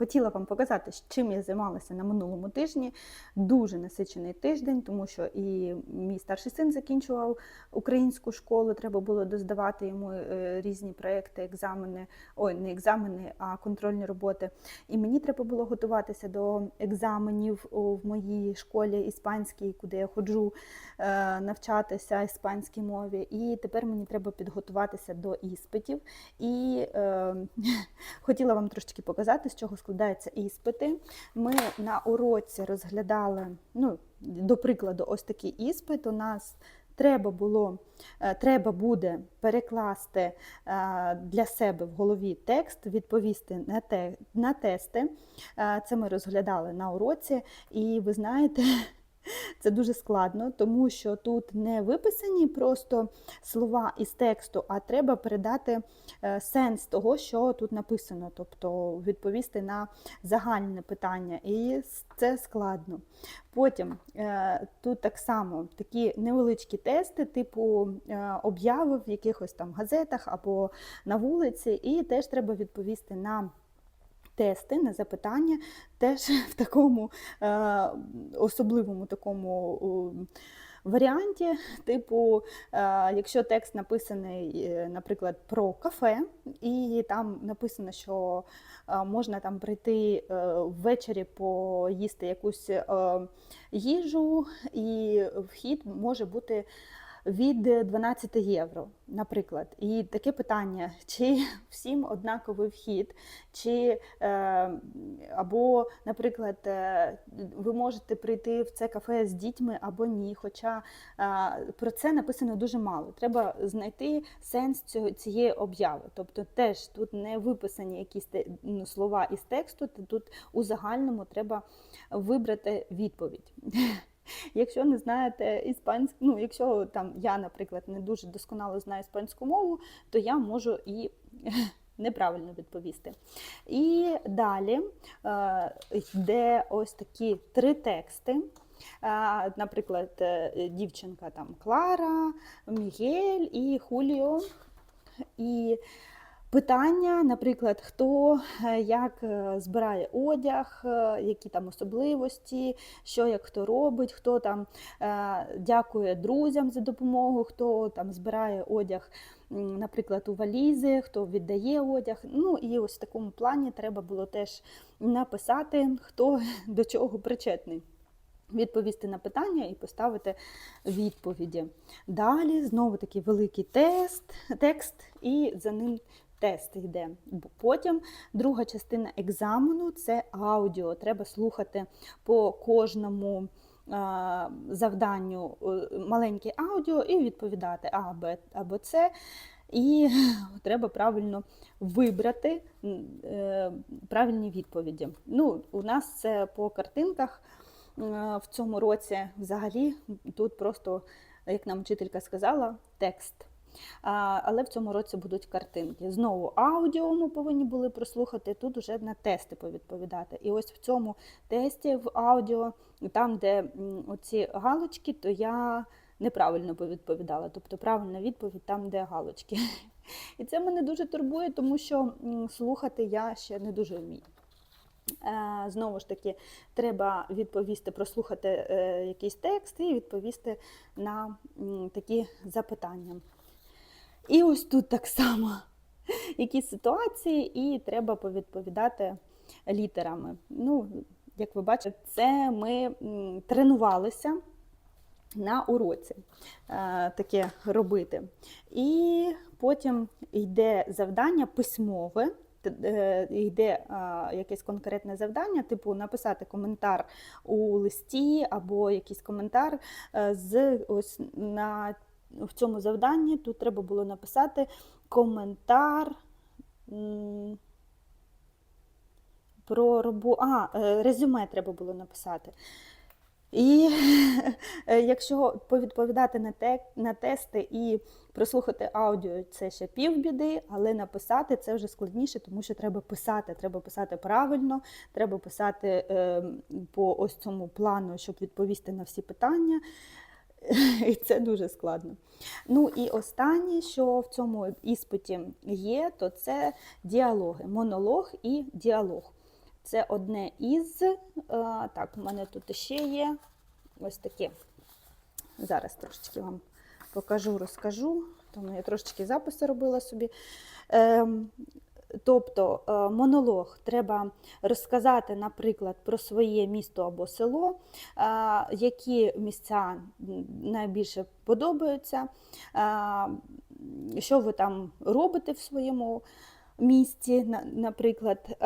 Хотіла вам показати, чим я займалася на минулому тижні. Дуже насичений тиждень, тому що і мій старший син закінчував українську школу. Треба було доздавати йому е, різні проекти, екзамени, ой, не екзамени, а контрольні роботи. І мені треба було готуватися до екзаменів в моїй школі іспанській, куди я ходжу е, навчатися іспанській мові. І тепер мені треба підготуватися до іспитів. І е, хотіла вам трошки показати, з чого складаються іспити. Ми на уроці розглядали, ну, до прикладу, ось такий іспит. У нас треба було, е, треба буде перекласти е, для себе в голові текст, відповісти на, те, на тести. Е, Це ми розглядали на уроці, і ви знаєте. Це дуже складно, тому що тут не виписані просто слова із тексту, а треба передати е, сенс того, що тут написано, тобто відповісти на загальне питання. І це складно. Потім е, тут так само такі невеличкі тести, типу е, обяви в якихось там газетах або на вулиці, і теж треба відповісти на. Тести на запитання теж в такому е, особливому такому варіанті. Типу, е, якщо текст написаний, е, наприклад, про кафе, і там написано, що можна там прийти ввечері поїсти якусь їжу, і вхід може бути від 12 євро, наприклад. І таке питання: чи всім однаковий вхід, чи е, або, наприклад, е, ви можете прийти в це кафе з дітьми або ні. Хоча е, про це написано дуже мало. Треба знайти сенс цього цієї обяви. Тобто, теж тут не виписані якісь ну, слова із тексту, тут у загальному треба вибрати відповідь. Якщо не знаєте іспанську, ну якщо там я, наприклад, не дуже досконало знаю іспанську мову, то я можу і неправильно відповісти. І далі е, йде ось такі три тексти. Е, Наприклад, е, дівчинка там Клара, Мігель і Хуліо. І питання, наприклад, хто е, як е, збирає одяг, е, які там особливості, що як хто робить, хто там дякує друзям за допомогу, хто там збирає одяг, наприклад, у валізи, хто віддає одяг. Ну і ось в такому плані треба було теж написати, хто до чого причетний. Відповісти на питання і поставити відповіді. Далі знову такий великий тест, текст, і за ним тест йде. Потім друга частина екзамену це аудіо. Треба слухати по кожному завданню е, маленьке аудіо і відповідати А, Б або С. І треба правильно вибрати е, правильні відповіді. Ну, у нас це по картинках. Е, В цьому році взагалі тут просто, як нам вчителька сказала, текст. Але в цьому році будуть картинки. Знову аудіо ми повинні були прослухати, тут вже на тести повідповідати. І ось в цьому тесті в аудіо, там, де оці галочки, то я неправильно повідповідала. Тобто правильна відповідь там, де галочки. І це мене дуже турбує, тому що слухати я ще не дуже вмію. Знову ж таки, треба відповісти, прослухати е, якийсь текст і відповісти на такі запитання. І ось тут так само якісь ситуації, і треба повідповідати літерами. Ну, як ви бачите, це ми тренувалися на уроці е, таке робити. І потім йде завдання письмове. е, Йде а, якесь конкретне завдання, типу написати коментар у листі або якийсь коментар е, з ось на в цьому завданні. Тут треба було написати коментар про роботу. А, е, резюме треба було написати. І е, якщо повідповідати на, те, на тести і прослухати аудіо, це ще півбіди, але написати це вже складніше, тому що треба писати. Треба писати правильно, треба писати е, по ось цьому плану, щоб відповісти на всі питання. І це дуже складно. Ну і останнє, що в цьому іспиті є, то це діалоги, монолог і діалог. Це одне із. е, Так, у мене тут ще є ось таке. Зараз трошечки вам покажу, розкажу. Тому я трошечки записи робила собі. Тобто е, монолог треба розказати, наприклад, про своє місто або село, е, які місця найбільше подобаються, е, що ви там робите в своєму місті, наприклад.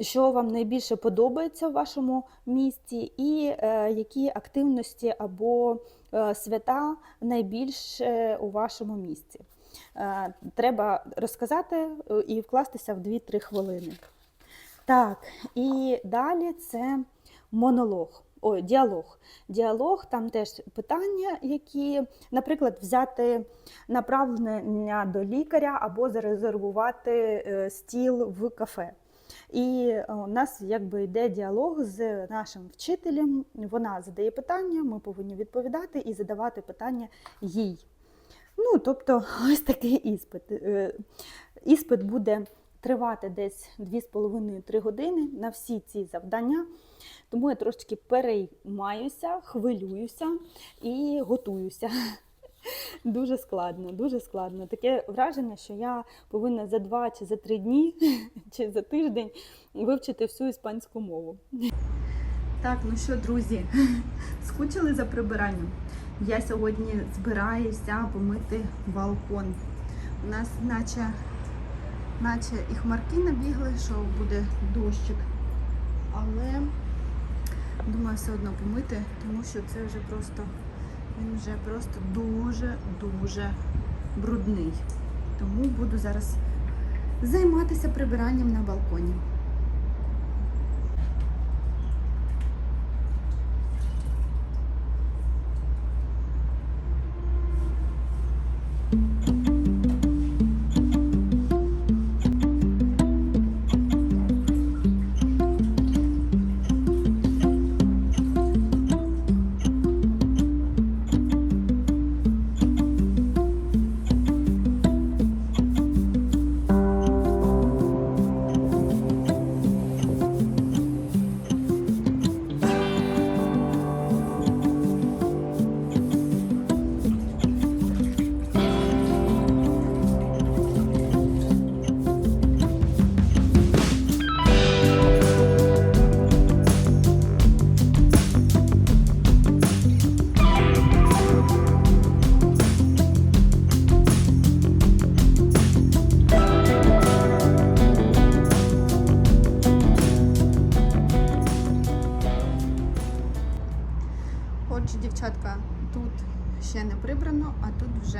що вам найбільше подобається в вашому місті, і які активності або свята найбільше у вашому місті. Е, треба розказати е, і вкластися в 2-3 хвилини. Так, і далі це монолог. Ой, діалог. Діалог, там теж питання, які, наприклад, взяти направлення до лікаря або зарезервувати е, стіл в кафе. І е, у нас якби йде діалог з нашим вчителем. Вона задає питання, ми повинні відповідати і задавати питання їй. Ну, тобто, ось такий іспит. Е, Іспит буде тривати десь 2,5-3 години на всі ці завдання. Тому я трошечки переймаюся, хвилююся і готуюся. Дуже складно, дуже складно. Таке враження, що я повинна за два чи за три дні, чи за тиждень вивчити всю іспанську мову. Так, ну що, друзі, скучили за прибиранням? Я сьогодні збираюся помити балкон. У нас наче, наче і хмарки набігли, що буде дощик. Але думаю, все одно помити, тому що це вже просто він вже просто дуже-дуже брудний. Тому буду зараз займатися прибиранням на балконі.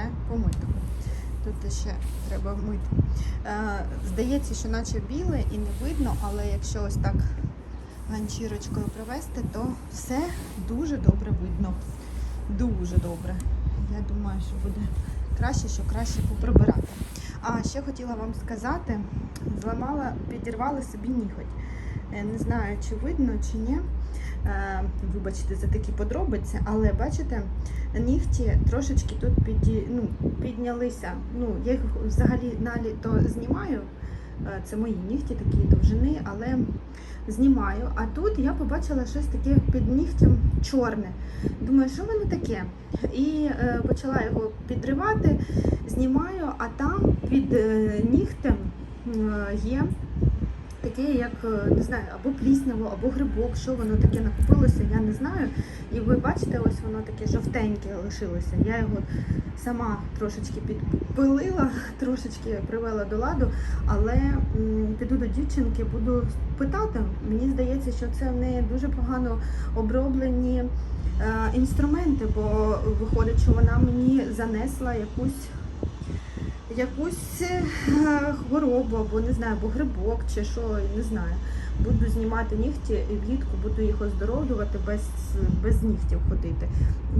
Вже помито. Тут ще треба мити. Е, здається, що наче біле і не видно, але якщо ось так ганчірочкою провести, то все дуже добре видно. Дуже добре. Я думаю, що буде краще, що краще поприбирати. А ще хотіла вам сказати, зламала, підірвала собі ніготь. Е, Не знаю, чи видно, чи ні. Е, Вибачте за такі подробиці, але бачите, нігті трошечки тут піді, ну, піднялися. Ну, я їх взагалі наліто знімаю. Е, Це мої нігті такі довжини, але знімаю. А тут я побачила щось таке під нігтем чорне. Думаю, що воно таке? І е, почала його підривати, знімаю, а там під е, нігтем е, є таке, як е, не знаю, або плісняво, або грибок, що воно таке накопилося, я не знаю. І ви бачите, ось воно таке жовтеньке лишилося. Я його сама трошечки підпилила, трошечки привела до ладу, але піду до дівчинки, буду питати. Мені здається, що це в неї дуже погано оброблені е, інструменти, бо виходить, що вона мені занесла якусь якусь е, хворобу, або не знаю, або грибок, чи що, не знаю. Буду знімати нігті і влітку буду їх оздоровлювати без, без нігтів ходити.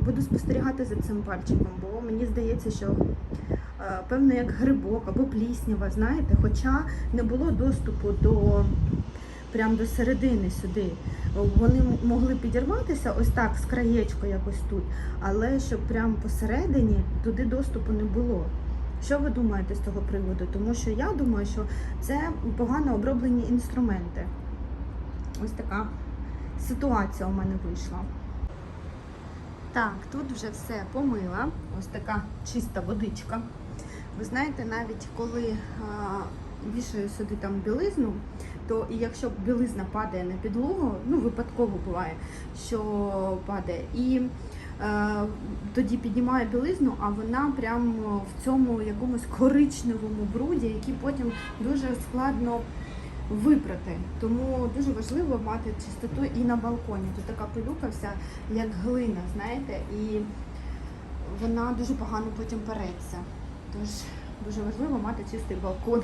Буду спостерігати за цим пальчиком, бо мені здається, що е, певно як грибок або пліснява, знаєте, хоча не було доступу до прямо до середини сюди. Вони могли підірватися ось так з краєчку якось тут, але щоб прямо посередині туди доступу не було. Що ви думаєте з того приводу? Тому що я думаю, що це погано оброблені інструменти. Ось така ситуація у мене вийшла. Так, тут вже все помила. Ось така чиста водичка. Ви знаєте, навіть коли а, вішаю сюди там білизну, то і якщо білизна падає на підлогу, ну випадково буває, що падає, і е, тоді піднімаю білизну, а вона прямо в цьому якомусь коричневому бруді, який потім дуже складно випрати. Тому дуже важливо мати чистоту і на балконі. Тут така пилюка вся як глина, знаєте, і вона дуже погано потім переться. Тож дуже важливо мати чистий балкон.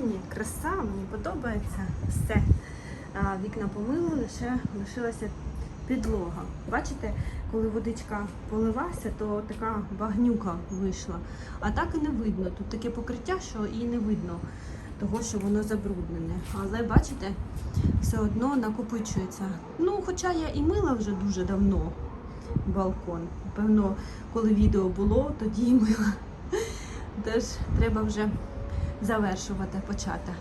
Дзеркальні, краса, мені подобається все. Вікна помили, лише лишилася підлога. Бачите, коли водичка поливася, то така багнюка вийшла. А так і не видно. Тут таке покриття, що і не видно того, що воно забруднене. Але бачите, все одно накопичується. Ну, хоча я і мила вже дуже давно балкон. Певно, коли відео було, тоді й мила. Тож треба вже завершувати, почати.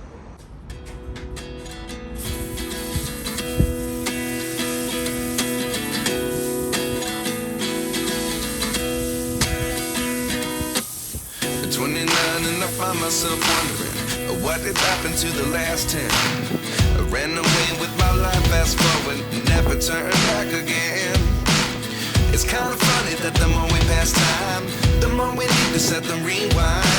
At 29 and find myself wondering uh, what did happen to the last 10. I ran away with my life, fast forward, never turn back again. It's kind of funny that the more we pass time, the more we need to set the rewind.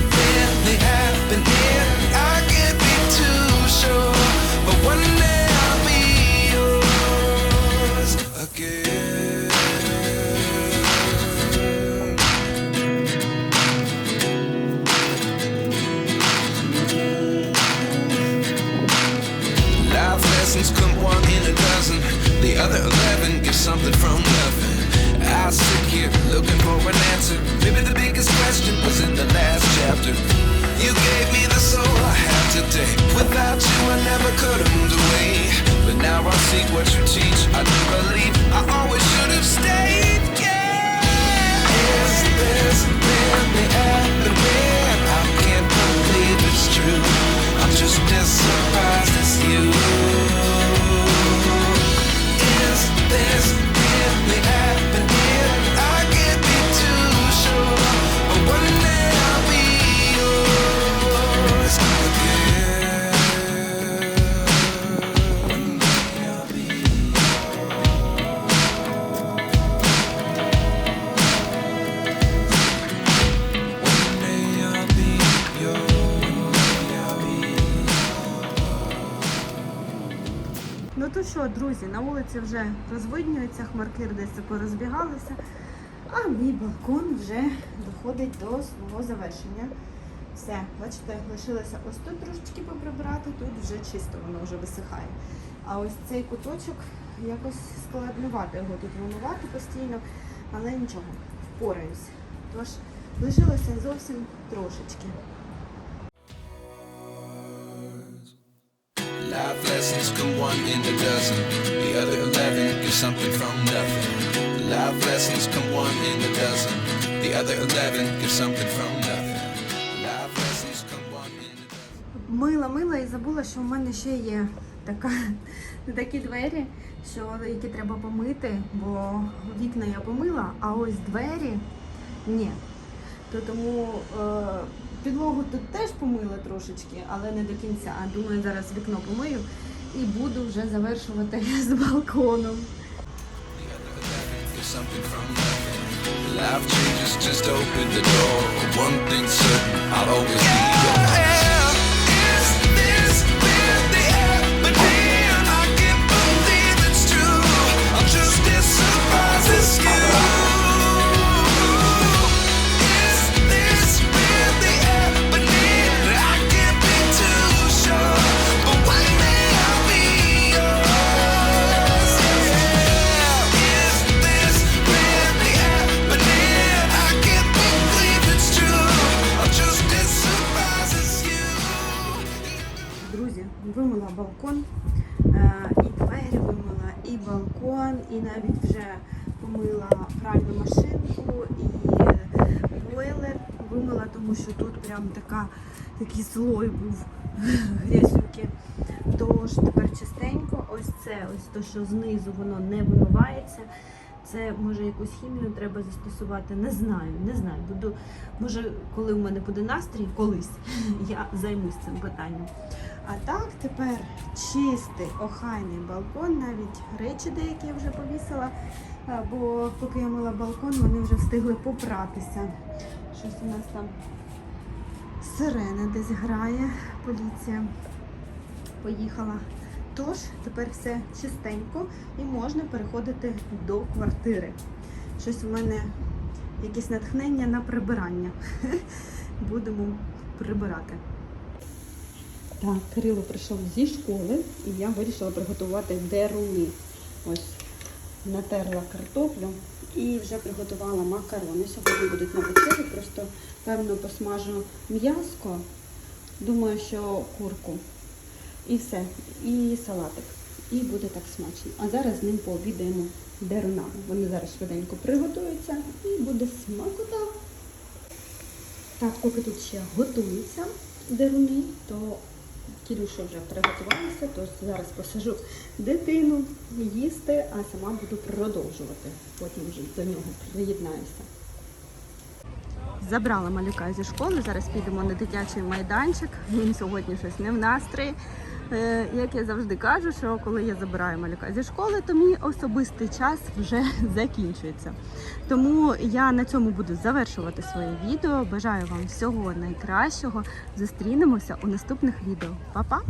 Sit here looking for an answer. Друзі, на вулиці вже розвиднюється, хмарки десь порозбігалися, а мій балкон вже доходить до свого завершення. Все, бачите, лишилося ось тут трошечки поприбирати, тут вже чисто, воно вже висихає. А ось цей куточок якось складнувати його тут вимивати постійно, але нічого, впораюсь. Тож лишилося зовсім трошечки. Life lessons come one in a dozen. The other eleven give something from nothing. Life lessons come one in a dozen. The other eleven give something from nothing. Life lessons come one in a dozen. Мила, мила і забула, що в мене ще є така, такі двері, що, які треба помити, бо вікна я помила, а ось двері ні. То тому е, підлогу тут теж помила трошечки, але не до кінця. Думаю, зараз вікно помию і буду вже завершувати з балконом. Life changes, just open the door. One thing's certain, I'll always be yours. Такий слой був грязюки. Тож тепер чистенько, ось це, ось то, що знизу воно не вимивається. Це може якусь хімію треба застосувати. Не знаю, не знаю. Буду, може, коли в мене буде настрій, колись я займусь цим питанням. А так тепер чистий, охайний балкон, навіть речі деякі я вже повісила, бо поки я мила балкон, вони вже встигли попратися. Щось у нас там сирена десь грає, поліція поїхала. Тож тепер все чистенько і можна переходити до квартири. Щось у мене якесь натхнення на прибирання. Будемо прибирати. Так, Кирило прийшов зі школи і я вирішила приготувати деруни. Ось натерла картоплю і вже приготувала макарони. Сьогодні будуть на вечері, просто певно посмажу м'яско. Думаю, що курку. І все. І салатик. І буде так смачно. А зараз з ним пообідаємо дерунами. Вони зараз швиденько приготуються і буде смакота. Так, поки тут ще готуються деруни, то Кірюша вже приготувалася, то зараз посажу дитину їсти, а сама буду продовжувати. Потім вже до нього приєднаюся. Забрала малюка зі школи. Зараз підемо на дитячий майданчик. Він сьогодні щось не в настрої. Е, Як я завжди кажу, що коли я забираю малюка зі школи, то мій особистий час вже закінчується. Тому я на цьому буду завершувати своє відео. Бажаю вам всього найкращого. Зустрінемося у наступних відео. Па-па!